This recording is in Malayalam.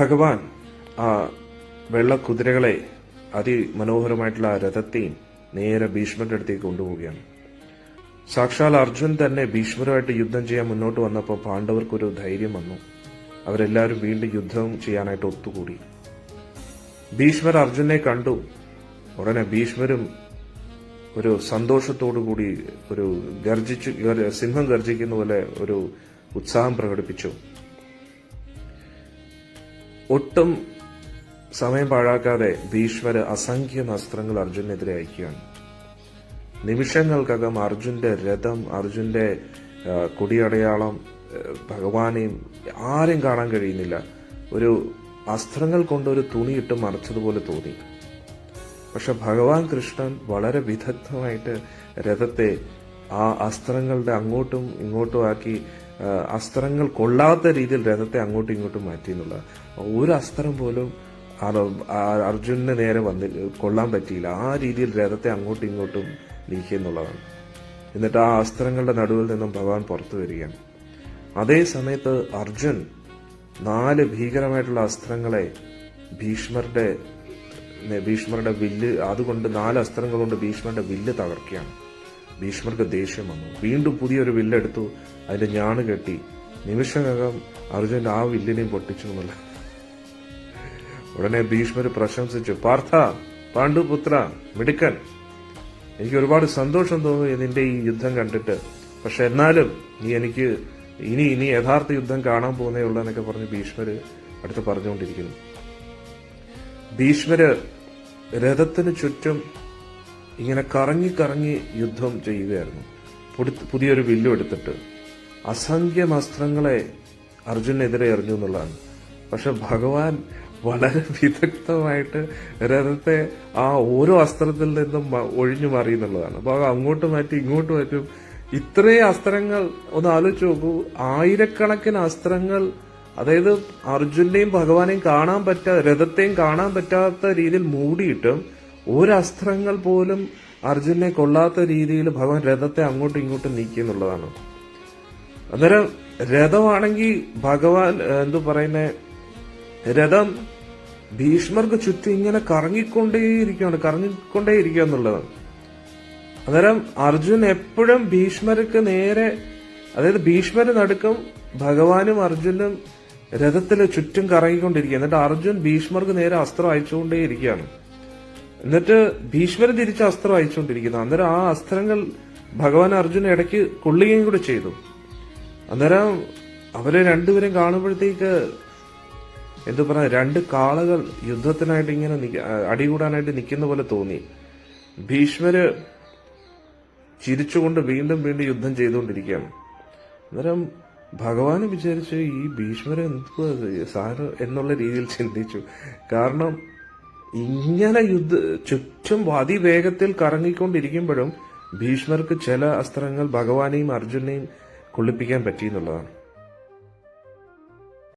ഭഗവാൻ ആ വെള്ളക്കുതിരകളെ അതിമനോഹരമായിട്ടുള്ള ആ രഥത്തെയും നേരെ ഭീഷ്മരുടെ അടുത്തേക്ക് കൊണ്ടുപോവുകയാണ്. സാക്ഷാൽ അർജുൻ തന്നെ ഭീഷ്മരുമായിട്ട് യുദ്ധം ചെയ്യാൻ മുന്നോട്ട് വന്നപ്പോൾ പാണ്ഡവർക്കൊരു ധൈര്യം വന്നു. അവരെല്ലാവരും വീണ്ടും യുദ്ധം ചെയ്യാനായിട്ട് ഒത്തുകൂടി. ഭീഷ്മർ അർജുനെ കണ്ടു. ഉടനെ ഭീഷ്മരും ഒരു സന്തോഷത്തോടു കൂടി ഒരു ഗർജിച്ചു സിംഹം ഗർജിക്കുന്ന പോലെ ഒരു ഉത്സാഹം പ്രകടിപ്പിച്ചു. ഒട്ടും സമയം പാഴാക്കാതെ ഭീഷ്മര് അസംഖ്യം അസ്ത്രങ്ങൾ അർജുനെതിരെ അയക്കുകയാണ്. നിമിഷങ്ങൾക്കകം അർജുന്റെ രഥം അർജുന്റെ കുടിയടയാളം ഭഗവാനെയും ആരെയും കാണാൻ കഴിയുന്നില്ല. ഒരു അസ്ത്രങ്ങൾ കൊണ്ട് ഒരു തുണിയിട്ട് മറച്ചതുപോലെ തോന്നി. പക്ഷെ ഭഗവാൻ കൃഷ്ണൻ വളരെ വിദഗ്ധമായിട്ട് രഥത്തെ ആ അസ്ത്രങ്ങളുടെ അങ്ങോട്ടും ഇങ്ങോട്ടും ആക്കി അസ്ത്രങ്ങൾ കൊള്ളാത്ത രീതിയിൽ രഥത്തെ അങ്ങോട്ടും ഇങ്ങോട്ടും മാറ്റി എന്നുള്ള. ഒരു അസ്ത്രം പോലും അർജുനന് നേരെ വന്നി കൊള്ളാൻ പറ്റിയില്ല. ആ രീതിയിൽ രഥത്തെ അങ്ങോട്ടും ഇങ്ങോട്ടും നീക്കി എന്നുള്ളതാണ്. എന്നിട്ട് ആ അസ്ത്രങ്ങളുടെ നടുവിൽ നിന്നും ഭഗവാൻ പുറത്തു വരികയാണ്. അതേ സമയത്ത് അർജുൻ നാല് ഭീകരമായിട്ടുള്ള അസ്ത്രങ്ങളെ ഭീഷ്മരുടെ ഭീഷ്മരുടെ വില്ല് അതുകൊണ്ട് നാല് അസ്ത്രങ്ങൾ കൊണ്ട് ഭീഷ്മരുടെ വില്ല് തകർക്കുകയാണ്. ഭീഷ്മർക്ക് ദേഷ്യം വന്നു. വീണ്ടും പുതിയൊരു വില്ലെടുത്തു അതിന്റെ ഞാണ് കെട്ടി. നിമിഷകകം അർജുനന്റെ ആ വില്ലിനെയും പൊട്ടിച്ചു എന്നല്ല. ഉടനെ ഭീഷ്മർ പ്രശംസിച്ചു. പാർത്ഥ പാണ്ഡുപുത്ര മിടുക്കൻ. എനിക്ക് ഒരുപാട് സന്തോഷം തോന്നുന്നു നിന്റെ ഈ യുദ്ധം കണ്ടിട്ട്. പക്ഷെ എന്നാലും നീ എനിക്ക് ഇനി ഇനി യഥാർത്ഥ യുദ്ധം കാണാൻ പോകുന്നേ ഉള്ളൂ എന്നൊക്കെ പറഞ്ഞ് ഭീഷ്മര് അടുത്ത് പറഞ്ഞുകൊണ്ടിരിക്കുന്നു. ഭീഷ്മര് രഥത്തിന് ചുറ്റും ഇങ്ങനെ കറങ്ങി കറങ്ങി യുദ്ധം ചെയ്യുകയായിരുന്നു. പുതിയൊരു വില്ലും എടുത്തിട്ട്. അസംഖ്യം അസ്ത്രങ്ങളെ അർജുനെതിരെ എറിഞ്ഞു എന്നുള്ളതാണ്. പക്ഷെ ഭഗവാൻ വളരെ വിദഗ്ധമായിട്ട് രഥത്തെ ആ ഓരോ അസ്ത്രത്തിൽ നിന്നും ഒഴിഞ്ഞു മാറി എന്നുള്ളതാണ്. അപ്പൊ അത് അങ്ങോട്ട് മാറ്റി ഇങ്ങോട്ട് മാറ്റും. ഇത്രയും അസ്ത്രങ്ങൾ ഒന്ന് ആലോചിച്ച് നോക്കൂ. ആയിരക്കണക്കിന് അസ്ത്രങ്ങൾ അതായത് അർജുനെയും ഭഗവാനെയും കാണാൻ പറ്റാ രഥത്തെയും കാണാൻ പറ്റാത്ത രീതിയിൽ മൂടിയിട്ടും ഒരു അസ്ത്രങ്ങൾ പോലും അർജുനെ കൊള്ളാത്ത രീതിയിൽ ഭഗവാൻ രഥത്തെ അങ്ങോട്ടും ഇങ്ങോട്ടും നീക്കി എന്നുള്ളതാണ്. അന്നേരം രഥമാണെങ്കിൽ ഭഗവാൻ എന്തു പറയുന്നേ രഥം ഭീഷ്മർക്ക് ചുറ്റും ഇങ്ങനെ കറങ്ങിക്കൊണ്ടേയിരിക്കുകയാണ് കറങ്ങിക്കൊണ്ടേയിരിക്കുക എന്നുള്ളതാണ്. അന്നേരം അർജുൻ എപ്പോഴും ഭീഷ്മർക്ക് നേരെ അതായത് ഭീഷ്മര് നടുക്കം ഭഗവാനും അർജുനും രഥത്തിൽ ചുറ്റും കറങ്ങിക്കൊണ്ടിരിക്കുക. എന്നിട്ട് അർജുൻ ഭീഷ്മർക്ക് നേരെ അസ്ത്രം അയച്ചുകൊണ്ടേയിരിക്കുകയാണ്. എന്നിട്ട് ഭീഷ്മർ തിരിച്ച് അസ്ത്രം അയച്ചുകൊണ്ടിരിക്കുന്നു. അന്നേരം ആ അസ്ത്രങ്ങൾ ഭഗവാൻ അർജുന ഇടയ്ക്ക് കൊള്ളുകയും കൂടെ ചെയ്തു. അന്നേരം അവരെ രണ്ടുപേരും കാണുമ്പോഴത്തേക്ക് എന്തു പറഞ്ഞ രണ്ട് കാളകൾ യുദ്ധത്തിനായിട്ട് ഇങ്ങനെ അടികൂടാനായിട്ട് നിൽക്കുന്ന പോലെ തോന്നി. ഭീഷ്മര് ചിരിച്ചുകൊണ്ട് വീണ്ടും വീണ്ടും യുദ്ധം ചെയ്തുകൊണ്ടിരിക്കുകയാണ്. അന്നേരം ഭഗവാൻ വിചാരിച്ചു ഈ ഭീഷ്മരെ എന്തുവാ സാര എന്നുള്ള രീതിയിൽ ചിന്തിച്ചു. കാരണം ഇങ്ങനെ യുദ്ധ ചുറ്റും അതിവേഗത്തിൽ കറങ്ങിക്കൊണ്ടിരിക്കുമ്പോഴും ഭീഷ്മർക്ക് ചില അസ്ത്രങ്ങൾ ഭഗവാനെയും അർജുനെയും കൊള്ളിപ്പിക്കാൻ പറ്റിയെന്നുള്ളതാണ്